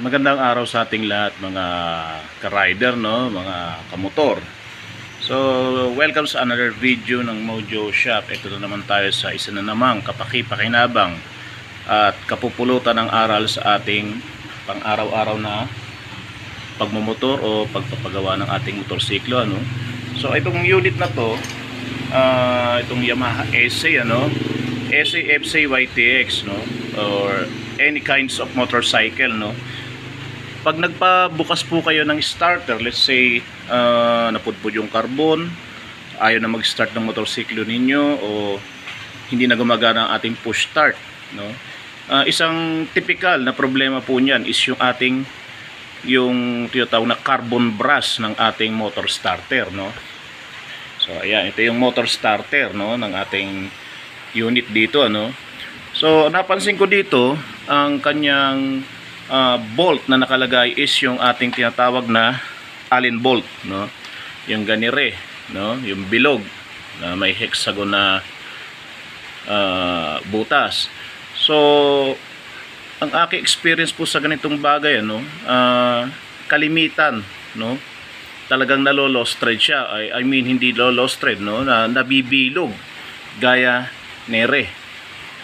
Magandang araw sa ating lahat mga ka-rider, no? mga kamotor. So, welcome sa another video ng Mojo Shop. Ito na naman tayo sa isa na namang kapaki-pakinabang at kapupulutan ng aral sa ating pang-araw-araw na pagmumotor o pagpapagawa ng ating motorsiklo. Ano? So, itong unit na to, ah, itong Yamaha SA, ano? SA FC YTX, no? Or any kinds of motorcycle, no? Pag nagpabukas po kayo ng starter, let's say uh, napudpud yung carbon, ayaw na mag-start ng motorsiklo ninyo o hindi na gumagana ang ating push start, no? Ah, isang typical na problema po niyan is yung ating yung tinatawag na carbon brush ng ating motor starter, no? So ayan, ito yung motor starter, no, ng ating unit dito, ano? So napansin ko dito ang kanyang ah, bolt na nakalagay is yung ating tinatawag na Allen bolt, no? Yung ganire, no? Yung bilog na may hexagon na ah, butas. So, ang aking experience po sa ganitong bagay, ano, ah, kalimitan, no? Talagang nalo-lost thread siya. I, I mean, hindi lost thread, no? Na nabibilog gaya nere.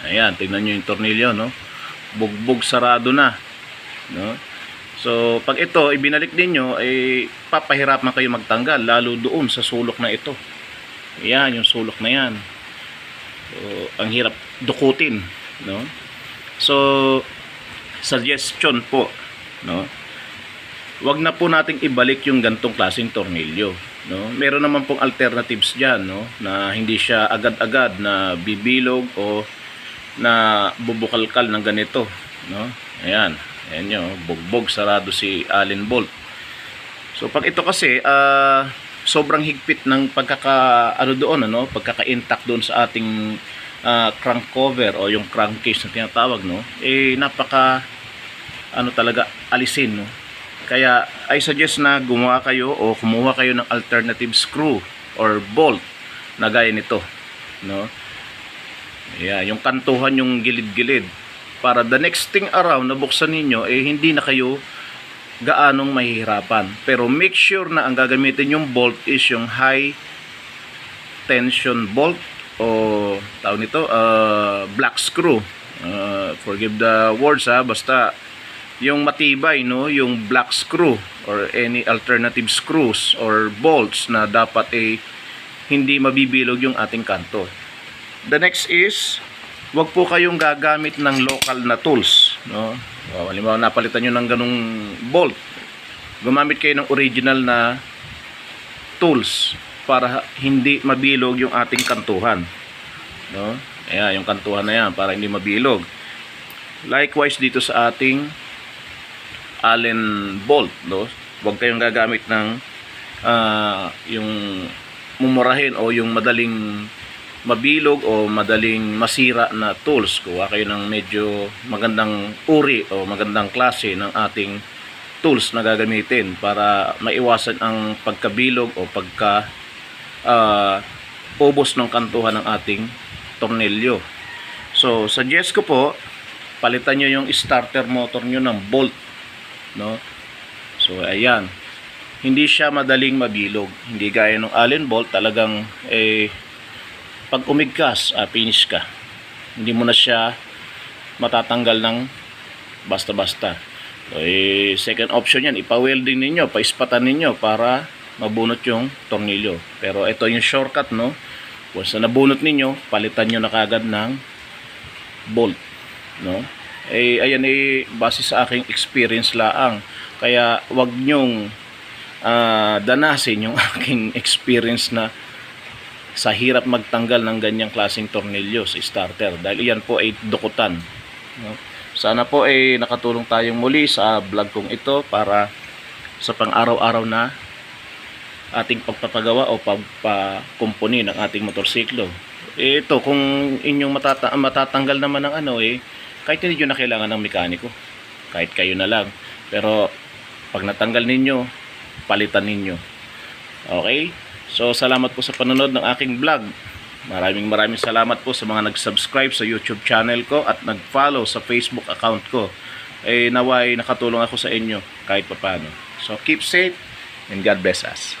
Ayan, tingnan nyo yung tornilyo, no? Bugbog sarado na no? So, pag ito ibinalik ninyo ay papahirapan kayo magtanggal lalo doon sa sulok na ito. Ayan, yung sulok na 'yan. So, ang hirap dukutin, no? So, suggestion po, no? Huwag na po nating ibalik yung gantong klaseng tornilyo, no? Meron naman pong alternatives diyan, no, na hindi siya agad-agad na bibilog o na bubukalkal ng ganito, no? Ayan. Ayan nyo, bugbog sarado si Allen Bolt. So pag ito kasi, ah, sobrang higpit ng pagkaka, ano doon, ano, pagkaka-intact doon sa ating ah, crank cover o yung crankcase na tinatawag, no, eh napaka, ano talaga, alisin, no. Kaya I suggest na gumawa kayo o kumuha kayo ng alternative screw or bolt na gaya nito, no. Yeah, yung kantuhan yung gilid-gilid para the next thing around na buksan ninyo eh hindi na kayo gaanong mahihirapan. Pero make sure na ang gagamitin yung bolt is yung high tension bolt o tawag nito uh, black screw. Uh, forgive the words ha, basta yung matibay no, yung black screw or any alternative screws or bolts na dapat eh hindi mabibilog yung ating kanto. The next is wag po kayong gagamit ng local na tools no? O, halimbawa napalitan nyo ng ganung bolt. Gumamit kayo ng original na tools para hindi mabilog yung ating kantuhan no? Ayan yung kantuhan na yan para hindi mabilog. Likewise dito sa ating allen bolt no? Wag kayong gagamit ng ah, yung mumurahin o yung madaling mabilog o madaling masira na tools. Kuha kayo ng medyo magandang uri o magandang klase ng ating tools na gagamitin para maiwasan ang pagkabilog o pagka ah, ubos ng kantuhan ng ating tornilyo. So, suggest ko po, palitan nyo yung starter motor nyo ng bolt. No? So, ayan. Hindi siya madaling mabilog. Hindi gaya ng Allen bolt, talagang eh, pag umigkas, ah, finish ka. Hindi mo na siya matatanggal ng basta-basta. So, eh, second option yan, ipa-welding ninyo, pa-ispatan ninyo para mabunot yung tornilyo. Pero ito yung shortcut, no? Once na nabunot ninyo, palitan nyo na kagad ng bolt, no? Eh, ayan eh, base sa aking experience laang. Kaya, wag nyong ah, danasin yung aking experience na sa hirap magtanggal ng ganyang klaseng tornilyo sa starter dahil iyan po ay dukutan. No? Sana po ay nakatulong tayong muli sa vlog kong ito para sa pang-araw-araw na ating pagpapagawa o pagpakumpuni ng ating motorsiklo. Ito, kung inyong matata matatanggal naman ng ano eh, kahit hindi nyo na kailangan ng mekaniko. Kahit kayo na lang. Pero, pag natanggal ninyo, palitan ninyo. Okay? So, salamat po sa panonood ng aking vlog. Maraming maraming salamat po sa mga nag-subscribe sa YouTube channel ko at nag-follow sa Facebook account ko. eh naway nakatulong ako sa inyo kahit papano. So keep safe and God bless us.